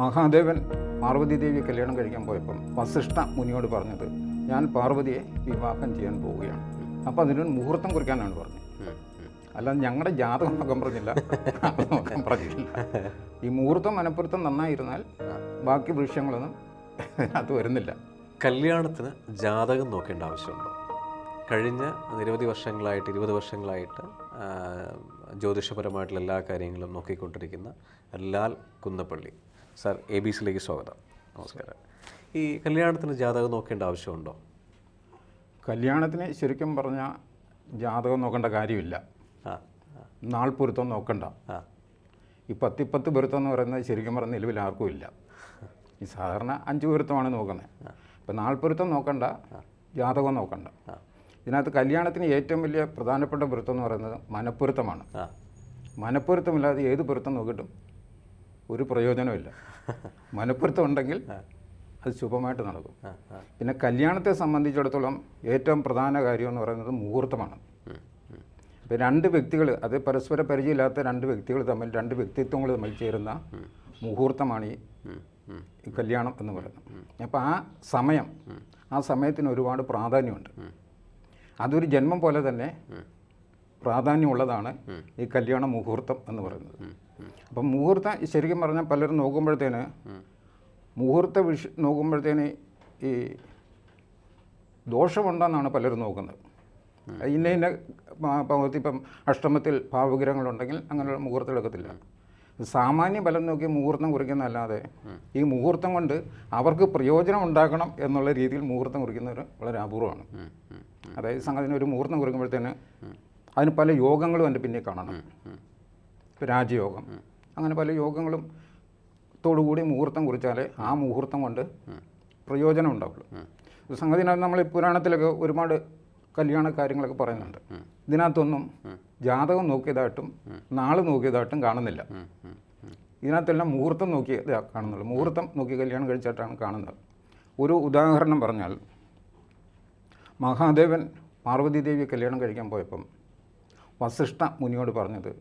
മഹാദേവൻ പാർവതി ദേവി കല്യാണം കഴിക്കാൻ പോയപ്പം വസിഷ്ഠ മുനിയോട് പറഞ്ഞത് ഞാൻ പാർവതിയെ വിവാഹം ചെയ്യാൻ പോവുകയാണ്. അപ്പോൾ അതിനൊരു മുഹൂർത്തം കുറിക്കാനാണ് പറഞ്ഞത്. അല്ലാതെ ഞങ്ങളുടെ ജാതകം നോക്കാൻ പറഞ്ഞില്ല. പറഞ്ഞില്ല ഈ മുഹൂർത്തം മനപ്പുറത്തം നന്നായിരുന്നാൽ ബാക്കി വൃക്ഷങ്ങളൊന്നും അത് വരുന്നില്ല. കല്യാണത്തിന് ജാതകം നോക്കേണ്ട ആവശ്യമുണ്ടോ? കഴിഞ്ഞ നിരവധി വർഷങ്ങളായിട്ട് ഇരുപത് വർഷങ്ങളായിട്ട് ജ്യോതിഷപരമായിട്ടുള്ള എല്ലാ കാര്യങ്ങളും നോക്കിക്കൊണ്ടിരിക്കുന്ന Lal Kunnappally. Sir A B സിയിലേക്ക് സ്വാഗതം. നമസ്കാരം. ഈ കല്യാണത്തിന് ജാതകം നോക്കേണ്ട ആവശ്യമുണ്ടോ? കല്യാണത്തിന് ശരിക്കും പറഞ്ഞാൽ ജാതകം നോക്കേണ്ട കാര്യമില്ല. ആ നാൾ പൊരുത്തം നോക്കണ്ട. ഈ പത്തിപ്പത്ത് പൊരുത്തം എന്ന് പറയുന്നത് ശരിക്കും പറഞ്ഞ നിലവിൽ ആർക്കും ഇല്ല. ഈ സാധാരണ അഞ്ച് പൊരുത്തമാണ് നോക്കുന്നത്. അപ്പം നാൾ പൊരുത്തം നോക്കണ്ട ജാതകം നോക്കണ്ട. ഇതിനകത്ത് കല്യാണത്തിന് ഏറ്റവും വലിയ പ്രധാനപ്പെട്ട പൊരുത്തം എന്ന് പറയുന്നത് മനപ്പൊരുത്തമാണ്. മനപ്പൊരുത്തമില്ലാതെ ഏത് പൊരുത്തം നോക്കിയിട്ടും ഒരു പ്രയോജനമില്ല മനപ്പൊരുത്തം ഉണ്ടെങ്കിൽ അത് ശുഭമായിട്ട് നടക്കും. പിന്നെ കല്യാണത്തെ സംബന്ധിച്ചിടത്തോളം ഏറ്റവും പ്രധാന കാര്യം എന്ന് പറയുന്നത് മുഹൂർത്തമാണ്. ഇപ്പം രണ്ട് വ്യക്തികൾ അത് പരസ്പര പരിചയമില്ലാത്ത രണ്ട് വ്യക്തികൾ തമ്മിൽ രണ്ട് വ്യക്തിത്വങ്ങൾ തമ്മിൽ ചേരുന്ന മുഹൂർത്തമാണ്. ഈ കല്യാണം എന്ന് പറയുന്നത്. അപ്പോൾ ആ സമയം ആ സമയത്തിന് ഒരുപാട് പ്രാധാന്യമുണ്ട്. അതൊരു ജന്മം പോലെ തന്നെ പ്രാധാന്യമുള്ളതാണ് ഈ കല്യാണ മുഹൂർത്തം എന്ന് പറയുന്നത്. അപ്പം മുഹൂർത്തം ശരിക്കും പറഞ്ഞാൽ പലരും നോക്കുമ്പോഴത്തേന് മുഹൂർത്ത വിഷ നോക്കുമ്പോഴത്തേന് ഈ ദോഷമുണ്ടെന്നാണ് പലരും നോക്കുന്നത്. ഇന്ന ഇന്ന പ- ഇപ്പം അഷ്ടമത്തിൽ ഭാവഗ്രഹങ്ങളുണ്ടെങ്കിൽ അങ്ങനെയുള്ള മുഹൂർത്തം എടുക്കത്തില്ല. സാമാന്യ ബലം നോക്കി മുഹൂർത്തം കുറിക്കുന്നതല്ലാതെ ഈ മുഹൂർത്തം കൊണ്ട് അവർക്ക് പ്രയോജനം ഉണ്ടാക്കണം എന്നുള്ള രീതിയിൽ മുഹൂർത്തം കുറിക്കുന്നവർ വളരെ അപൂർവമാണ്. അതായത് സംഗതിന് ഒരു മുഹൂർത്തം കുറിക്കുമ്പോഴത്തേന് അതിന് പല യോഗങ്ങളും എന്റെ പിന്നെ കാണണം. ഇപ്പം രാജയോഗം. അങ്ങനെ പല യോഗങ്ങളും തോടുകൂടി മുഹൂർത്തം കുറിച്ചാൽ ആ മുഹൂർത്തം കൊണ്ട് പ്രയോജനം ഉണ്ടാവുള്ളൂ. സംഗതി നമ്മൾ പുരാണത്തിലൊക്കെ ഒരുപാട് കല്യാണ കാര്യങ്ങളൊക്കെ പറയുന്നുണ്ട്. ഇതിനകത്തൊന്നും ജാതകം നോക്കിയതായിട്ടും നാൾ നോക്കിയതായിട്ടും കാണുന്നില്ല. ഇതിനകത്തെല്ലാം മുഹൂർത്തം നോക്കി കാണുന്നുള്ളൂ. മുഹൂർത്തം നോക്കി കല്യാണം കഴിച്ചിട്ടാണ് കാണുന്നത്. ഒരു ഉദാഹരണം പറഞ്ഞാൽ മഹാദേവൻ പാർവതി ദേവി കല്യാണം കഴിക്കാൻ പോയപ്പം വസിഷ്ഠ മുനിയോട് പറഞ്ഞത്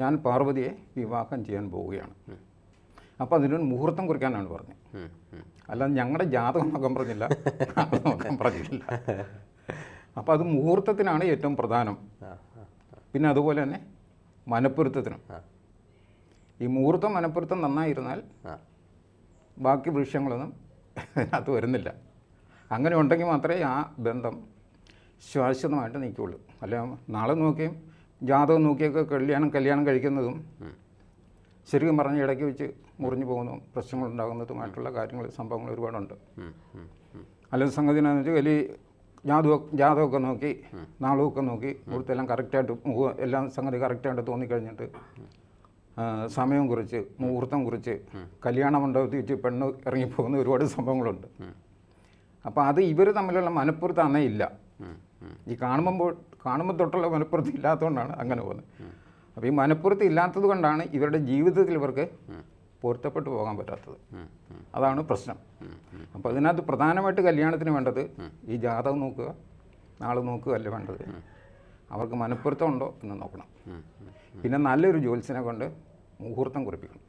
ഞാൻ പാർവതിയെ വിവാഹം ചെയ്യാൻ പോവുകയാണ്. അപ്പോൾ അതിനൊരു മുഹൂർത്തം കുറിക്കാനാണ് പറഞ്ഞത്. അല്ലാതെ ഞങ്ങളുടെ ജാതകം നോക്കാൻ പറഞ്ഞില്ല. നോക്കാൻ പറഞ്ഞില്ല അപ്പോൾ അത് മുഹൂർത്തത്തിനാണ് ഏറ്റവും പ്രധാനം. പിന്നെ അതുപോലെ തന്നെ മനപ്പൊരുത്തത്തിനും. ഈ മുഹൂർത്തം മനപ്പൊരുത്തം നന്നായിരുന്നാൽ ബാക്കി വൃക്ഷങ്ങളൊന്നും അത് വരുന്നില്ല. അങ്ങനെ ഉണ്ടെങ്കിൽ മാത്രമേ ആ ബന്ധം ശാശ്വതമായിട്ട് നിൽക്കുകയുള്ളൂ അല്ല നാളെ നോക്കിയും ജാതകം നോക്കിയൊക്കെ കല്യാണം കല്യാണം കഴിക്കുന്നതും ശരിക്കും പറഞ്ഞ ഇടയ്ക്ക് വെച്ച് മുറിഞ്ഞു പോകുന്നതും പ്രശ്നങ്ങളുണ്ടാകുന്നതുമായിട്ടുള്ള കാര്യങ്ങൾ സംഭവങ്ങൾ ഒരുപാടുണ്ട്. അല്ലെങ്കിൽ സംഗതി എന്താണെന്ന് വെച്ചാൽ വലിയ ജാതകം ജാതകമൊക്കെ നോക്കി നാളമൊക്കെ നോക്കി ഇവിടുത്തെല്ലാം കറക്റ്റായിട്ട് മുഖ എല്ലാം സംഗതി കറക്റ്റായിട്ട് തോന്നിക്കഴിഞ്ഞിട്ട് സമയം കുറിച്ച് മുഹൂർത്തം കുറിച്ച് കല്യാണ മണ്ഡപത്തിൽ വെച്ച് പെണ്ണ് ഇറങ്ങിപ്പോകുന്ന ഒരുപാട് സംഭവങ്ങളുണ്ട്. അപ്പോൾ അത് ഇവർ തമ്മിലുള്ള മനപ്പുറത്ത് അന്നേ ഇല്ല. ഈ കാണുമ്പോൾ കാണുമ്പോൾ തൊട്ടുള്ള മലപ്പുറത്ത് ഇല്ലാത്തതുകൊണ്ടാണ് അങ്ങനെ പോകുന്നത് അപ്പോൾ ഈ മനപ്പുറത്ത് ഇല്ലാത്തത് കൊണ്ടാണ് ഇവരുടെ ജീവിതത്തിൽ ഇവർക്ക് പൊരുത്തപ്പെട്ടു പോകാൻ പറ്റാത്തത്. അതാണ് പ്രശ്നം അപ്പോൾ അതിനകത്ത് പ്രധാനമായിട്ട് കല്യാണത്തിന് വേണ്ടത് ഈ ജാതകം നോക്കുക നാളെ നോക്കുക അല്ല വേണ്ടത് അവർക്ക് മനപ്പൊരുത്തം ഉണ്ടോ എന്ന് നോക്കണം. പിന്നെ നല്ലൊരു ജ്യോത്സ്യനെ കൊണ്ട് മുഹൂർത്തം കുറിപ്പിക്കണം.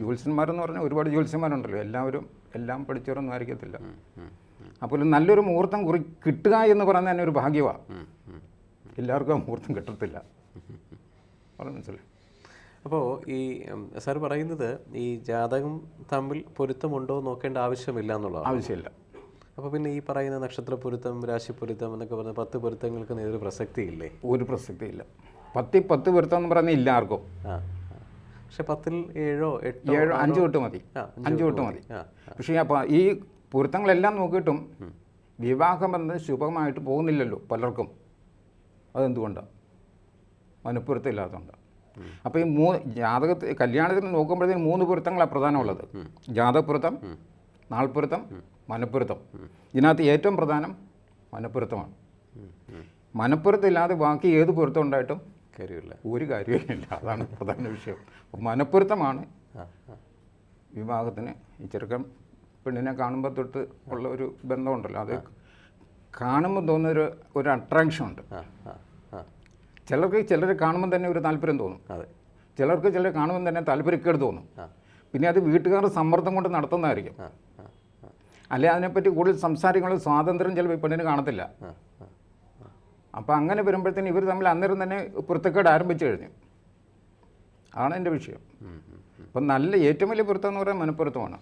ജ്യോത്സ്യന്മാരെന്ന് പറഞ്ഞാൽ ഒരുപാട് ജ്യോത്സ്യന്മാരുണ്ടല്ലോ എല്ലാവരും എല്ലാം പഠിച്ചവരൊന്നും ആയിരിക്കത്തില്ല. അപ്പോൾ നല്ലൊരു മുഹൂർത്തം കുറി കിട്ടുക എന്ന് പറയുന്നത് തന്നെ ഒരു ഭാഗ്യമാണ്. എല്ലാവർക്കും ആ മുഹൂർത്തം കിട്ടത്തില്ല. മനസ്സിലായി. അപ്പോൾ ഈ സാർ പറയുന്നത് ഈ ജാതകം തമ്മിൽ പൊരുത്തമുണ്ടോ നോക്കേണ്ട ആവശ്യമില്ല എന്നുള്ളതാണ്. ആവശ്യമില്ല. അപ്പോൾ പിന്നെ ഈ പറയുന്ന നക്ഷത്ര പൊരുത്തം രാശി പൊരുത്തം എന്നൊക്കെ പറഞ്ഞ പത്ത് പൊരുത്തങ്ങൾക്ക് നേരെ പ്രസക്തിയില്ലേ? ഒരു പ്രസക്തിയില്ല. പത്തി പത്ത് പൊരുത്തം എന്ന് പറയുന്നത് ഇല്ല ആർക്കും ആ. പക്ഷെ പത്തിൽ ഏഴോ എട്ടോ ഏഴോ അഞ്ച് തൊട്ട് മതി. അഞ്ച് തൊട്ട് മതി. പക്ഷേ അപ്പോൾ ഈ പൊരുത്തങ്ങളെല്ലാം നോക്കിയിട്ടും വിവാഹം എന്ന് ശുഭമായിട്ട് പോകുന്നില്ലല്ലോ പലർക്കും. അതെന്തുകൊണ്ടാണ് മനഃപ്പൊരുത്തമില്ലാത്തതുകൊണ്ട് അപ്പോൾ ഈ മൂ ജാതകത്തിൽ കല്യാണത്തിന് നോക്കുമ്പോഴത്തേക്കും മൂന്ന് പൊരുത്തങ്ങളാണ് പ്രധാനമുള്ളത്. ജാതകപ്പൊരുത്തം നാൾപ്പൊരുത്തം മനപ്പൊരുത്തം ഇതിനകത്ത് ഏറ്റവും പ്രധാനം മനപ്പൊരുത്തമാണ് മനപ്പൊരുത്തം ഇല്ലാതെ ബാക്കി ഏത് പൊരുത്തം ഉണ്ടായിട്ടും കാര്യമില്ല. ഒരു കാര്യമില്ല അതാണ് പ്രധാന വിഷയം. മനപ്പൊരുത്തമാണ് വിവാഹത്തിന് ഈ ചെറുക്കൻ പെണ്ണിനെ കാണുമ്പോൾ തൊട്ട് ഉള്ള ഒരു ബന്ധമുണ്ടല്ലോ. അത് കാണുമ്പോൾ തോന്നുന്ന ഒരു ഒരു അട്രാക്ഷൻ ഉണ്ട്. ചിലർക്ക് ചിലർ കാണുമ്പോൾ തന്നെ ഒരു താല്പര്യം തോന്നും. അതെ. ചിലർക്ക് ചിലർ കാണുമ്പോൾ തന്നെ താല്പര്യക്കേട് തോന്നും. പിന്നെ അത് വീട്ടുകാർ സമ്മർദ്ദം കൊണ്ട് നടത്തുന്നതായിരിക്കും. അല്ലെ അതിനെപ്പറ്റി കൂടുതൽ സംസാരിക്കാനുള്ള സ്വാതന്ത്ര്യം ചിലപ്പോൾ പെണ്ണിന് കാണത്തില്ല. അപ്പോൾ അങ്ങനെ വരുമ്പോഴത്തേന് ഇവർ തമ്മിൽ അന്നേരം തന്നെ പൊരുത്തക്കേട് ആരംഭിച്ചു കഴിഞ്ഞു. അതാണ് എന്റെ വിഷയം. അപ്പം നല്ല ഏറ്റവും വലിയ പൊരുത്തം എന്ന് പറയാൻ മനപ്പൊരുത്തമാണ്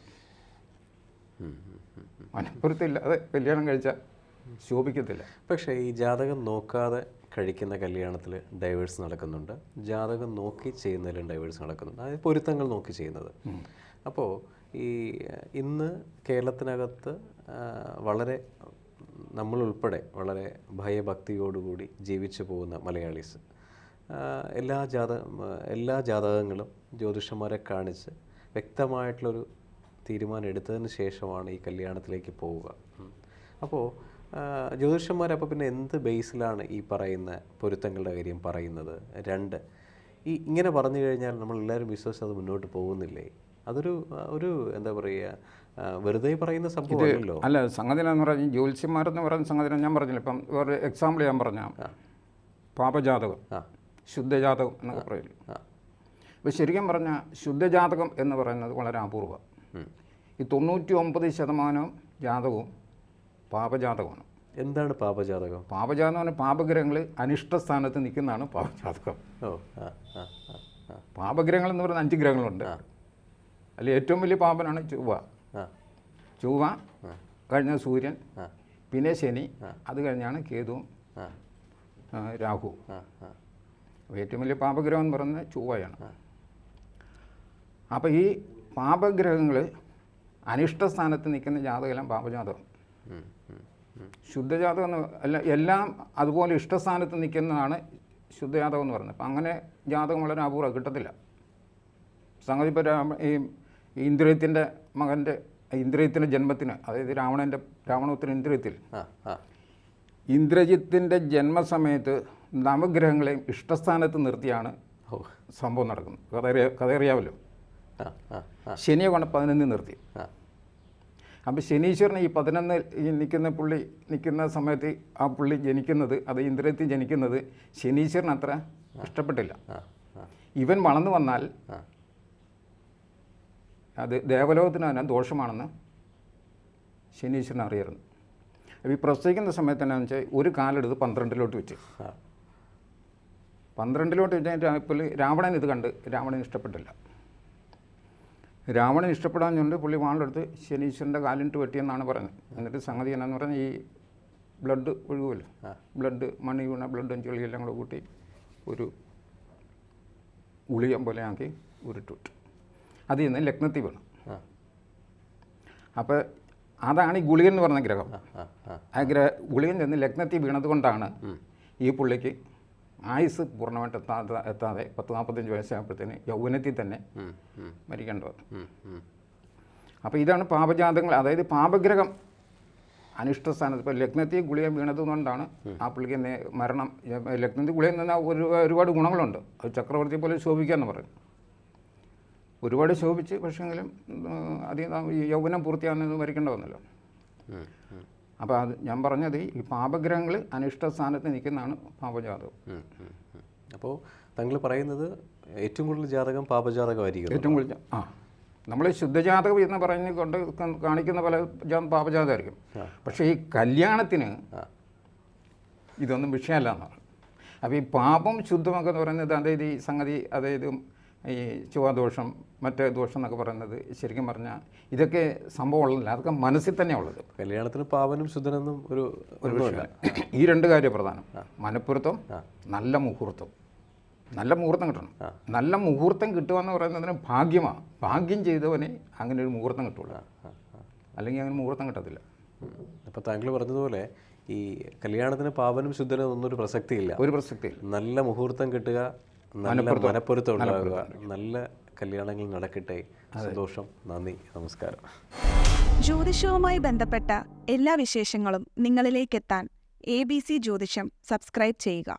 മനപ്പൊരുത്തം ഇല്ലാതെ കല്യാണം കഴിച്ചാൽ ശോഭിക്കത്തില്ല. പക്ഷേ ഈ ജാതകം നോക്കാതെ കഴിക്കുന്ന കല്യാണത്തിൽ ഡൈവേഴ്സ് നടക്കുന്നുണ്ട്. ജാതകം നോക്കി ചെയ്യുന്നതിലും ഡൈവേഴ്സ് നടക്കുന്നുണ്ട്. അതായത് പൊരുത്തങ്ങൾ നോക്കി ചെയ്യുന്നത്. അപ്പോൾ ഈ ഇന്ന് കേരളത്തിനകത്ത് വളരെ നമ്മളുൾപ്പെടെ വളരെ ഭയഭക്തിയോടുകൂടി ജീവിച്ചു പോകുന്ന മലയാളീസ് എല്ലാ ജാത എല്ലാ ജാതകങ്ങളും ജ്യോതിഷന്മാരെ കാണിച്ച് വ്യക്തമായിട്ടുള്ളൊരു തീരുമാനം എടുത്തതിന് ശേഷമാണ് ഈ കല്യാണത്തിലേക്ക് പോവുക. അപ്പോൾ ജ്യോതിഷന്മാരപ്പോൾ പിന്നെ എന്ത് ബേസിലാണ് ഈ പറയുന്ന പൊരുത്തങ്ങളുടെ കാര്യം പറയുന്നത്? രണ്ട് ഈ ഇങ്ങനെ പറഞ്ഞു കഴിഞ്ഞാൽ നമ്മൾ എല്ലാവരും വിശ്വസിച്ച് അത് മുന്നോട്ട് പോകുന്നില്ലേ? അതൊരു ഒരു എന്താ പറയുക വെറുതെ പറയുന്ന സംഭവമല്ലോ അല്ല സംഗതി എന്ന് പറഞ്ഞാൽ ജ്യോത്സ്യന്മാരെന്ന് പറയുന്ന സംഗതി ഞാൻ പറഞ്ഞില്ല. ഇപ്പം ഒരു എക്സാമ്പിൾ ഞാൻ പറഞ്ഞ പാപജാതകം ശുദ്ധജാതകം എന്നൊക്കെ പറയില്ല? അപ്പോൾ ശരിക്കും പറഞ്ഞാൽ ശുദ്ധജാതകം എന്ന് പറയുന്നത് വളരെ അപൂർവം. ഈ തൊണ്ണൂറ്റി ഒമ്പത് ശതമാനം ജാതകവും പാപജാതകമാണ്. എന്താണ് പാപജാതകം? പാപജാതകം പറഞ്ഞാൽ പാപഗ്രഹങ്ങൾ അനിഷ്ട സ്ഥാനത്ത് നിൽക്കുന്നതാണ് പാപജാതകം. ഓ ആ ആ ആ ആ. പാപഗ്രഹങ്ങൾ എന്ന് പറയുന്ന അഞ്ച് ഗ്രഹങ്ങളുണ്ട്. അതിൽ ഏറ്റവും വലിയ പാപനാണ് ചൊവ്വ. ചൊവ്വ കഴിഞ്ഞ സൂര്യൻ പിന്നെ ശനി അത് കഴിഞ്ഞാണ് കേതുവും അപ്പോൾ ഏറ്റവും വലിയ പാപഗ്രഹം എന്ന് പറയുന്നത് ചൊവ്വയാണ്. അപ്പോൾ ഈ പാപഗ്രഹങ്ങൾ അനിഷ്ട സ്ഥാനത്ത് നിൽക്കുന്ന ജാതകമെല്ലാം പാപജാതകം. ശുദ്ധജാതകം എന്ന് അല്ല എല്ലാം അതുപോലെ ഇഷ്ടസ്ഥാനത്ത് നിൽക്കുന്നതാണ് ശുദ്ധജാതകം എന്ന് പറയുന്നത്. അപ്പം അങ്ങനെ ജാതകം വളരെ അപൂർവം കിട്ടത്തില്ല. സംഗതി ഇപ്പോൾ രാമ ഈ ഇന്ദ്രിയത്തിന്റെ മകന്റെ ഇന്ദ്രിയത്തിന്റെ ജന്മത്തിന് അതായത് രാവണന്റെ രാവണോത്തിന് ഇന്ദ്രിയത്തിൽ ഇന്ദ്രജിത്തിന്റെ ജന്മസമയത്ത് നവഗ്രഹങ്ങളെയും ഇഷ്ടസ്ഥാനത്ത് നിർത്തിയാണ് സംഭവം നടക്കുന്നത്. കഥ അറിയാ ശനിയെ കൊണ്ട് പതിനൊന്നിൽ നിർത്തി. അപ്പോൾ ശനീശ്വരൻ ഈ പതിനൊന്ന് നിൽക്കുന്ന പുള്ളി നിൽക്കുന്ന സമയത്ത് ആ പുള്ളി ജനിക്കുന്നത് അത് ഇന്ദ്രിയത്തിൽ ജനിക്കുന്നത് ശനീശ്വരൻ അത്ര ഇഷ്ടപ്പെട്ടില്ല. ഇവൻ വളർന്നു വന്നാൽ അത് ദേവലോകത്തിന് തന്നെ ദോഷമാണെന്ന് ശനീശ്വരൻ അറിയായിരുന്നു. അപ്പോൾ ഈ പ്രസവിക്കുന്ന സമയത്ത് എന്നാന്ന് വെച്ചാൽ ഒരു കാലെടുത്ത് പന്ത്രണ്ടിലോട്ട് വെച്ച്. പന്ത്രണ്ടിലോട്ട് വെച്ചാൽ പുള്ളി രാവണൻ ഇത് കണ്ട് രാവണൻ ഇഷ്ടപ്പെട്ടില്ല. രാവണൻ ഇഷ്ടപ്പെടാഞ്ഞുകൊണ്ട് പുള്ളി വാളെടുത്ത് ശനീശ്വരന്റെ കാലിട്ട് വെട്ടിയെന്നാണ് പറഞ്ഞത് എന്നിട്ട് സംഗതി എന്നാന്ന് പറഞ്ഞാൽ ഈ ബ്ലഡ് ഒഴുകുമല്ലോ? ബ്ലഡ് മണി വീണ ബ്ലഡും ചെളിയും എല്ലാം കൂടെ കൂട്ടി ഒരു ഉളിയം പോലെ ആക്കി ഉരുട്ടിട്ടു അതിൽ നിന്ന് ലഗ്നത്തിൽ വീണു. അപ്പോൾ അതാണ് ഈ ഗുളികൻ എന്ന് പറഞ്ഞ ഗ്രഹം. ആ ഗ്രഹ ഗുളികൻ ചെന്ന് ലഗ്നത്തിൽ വീണത് കൊണ്ടാണ് ഈ പുള്ളിക്ക് ആയുസ് പൂർണമായിട്ട് എത്താതെ എത്താതെ പത്ത് നാൽപ്പത്തഞ്ച് വയസ്സായപ്പോഴത്തേന് യൗവനത്തിൽ തന്നെ മരിക്കേണ്ടത്. അപ്പോൾ ഇതാണ് പാപജാതങ്ങൾ. അതായത് പാപഗ്രഹം അനിഷ്ട സ്ഥാനത്ത് ഇപ്പോൾ ലഗ്നത്തിൽ ഗുളിക വീണത് കൊണ്ടാണ് ആ പുള്ളിക്ക് മരണം. ലഗ്നത്തിൽ ഗുളിക നിന്നാൽ ഒരു ഒരുപാട് ഗുണങ്ങളുണ്ട്. അത് ചക്രവർത്തി പോലെ ശോഭിക്കാമെന്ന് പറയും. ഒരുപാട് ശോഭിച്ച് പക്ഷേങ്കിലും അധികം യൗവനം പൂർത്തിയാകുന്നത് മരിക്കേണ്ട വന്നല്ലോ. അപ്പോൾ അത് ഞാൻ പറഞ്ഞത് ഈ പാപഗ്രഹങ്ങൾ അനിഷ്ട സ്ഥാനത്ത് നിൽക്കുന്നതാണ് പാപജാതകം. അപ്പോൾ താങ്കൾ പറയുന്നത് ഏറ്റവും കൂടുതൽ ജാതകം പാപജാതകമായിരിക്കും ഏറ്റവും കൂടുതൽ ആ. നമ്മൾ ശുദ്ധജാതകം എന്ന് പറയുന്നത് കൊണ്ട് കാണിക്കുന്ന പല പാപജാതമായിരിക്കും. പക്ഷേ ഈ കല്യാണത്തിന് ഇതൊന്നും വിഷയമല്ല എന്നാണ്. അപ്പോൾ ഈ പാപം ശുദ്ധമൊക്കെ എന്ന് പറയുന്നത് അതായത് ഈ സംഗതി അതായത് ഈ ചുവാദോഷം മറ്റേ ദോഷം എന്നൊക്കെ പറയുന്നത് ശരിക്കും പറഞ്ഞാൽ ഇതൊക്കെ സംഭവമുള്ളതല്ല അതൊക്കെ മനസ്സിൽ തന്നെ ഉള്ളത്. കല്യാണത്തിന് പാവനും ശുദ്ധനെന്നും ഒരു ഒരു വിഷയമല്ല. ഈ രണ്ട് കാര്യം പ്രധാനം. മനഃപ്പുറത്തും നല്ല മുഹൂർത്തം. നല്ല മുഹൂർത്തം കിട്ടണം. നല്ല മുഹൂർത്തം കിട്ടുക എന്ന് പറയുന്നതിന് ഭാഗ്യമാണ്. ഭാഗ്യം ചെയ്തവനെ അങ്ങനെ ഒരു മുഹൂർത്തം കിട്ടുള്ളൂ അല്ലെങ്കിൽ അങ്ങനെ മുഹൂർത്തം കിട്ടത്തില്ല. അപ്പോൾ താങ്കൾ പറഞ്ഞതുപോലെ ഈ കല്യാണത്തിന് പാവനും ശുദ്ധനും ഒന്നും ഒരു പ്രസക്തിയില്ല. ഒരു പ്രസക്തിയില്ല. നല്ല മുഹൂർത്തം കിട്ടുക ഉണ്ടാകുക നല്ല കല്യാണങ്ങൾ നടക്കട്ടെ. സന്തോഷം. നന്ദി. നമസ്കാരം. ജ്യോതിഷവുമായി ബന്ധപ്പെട്ട എല്ലാ വിശേഷങ്ങളും നിങ്ങളിലേക്കെത്താൻ എ ബി സി ജ്യോതിഷം സബ്സ്ക്രൈബ് ചെയ്യുക.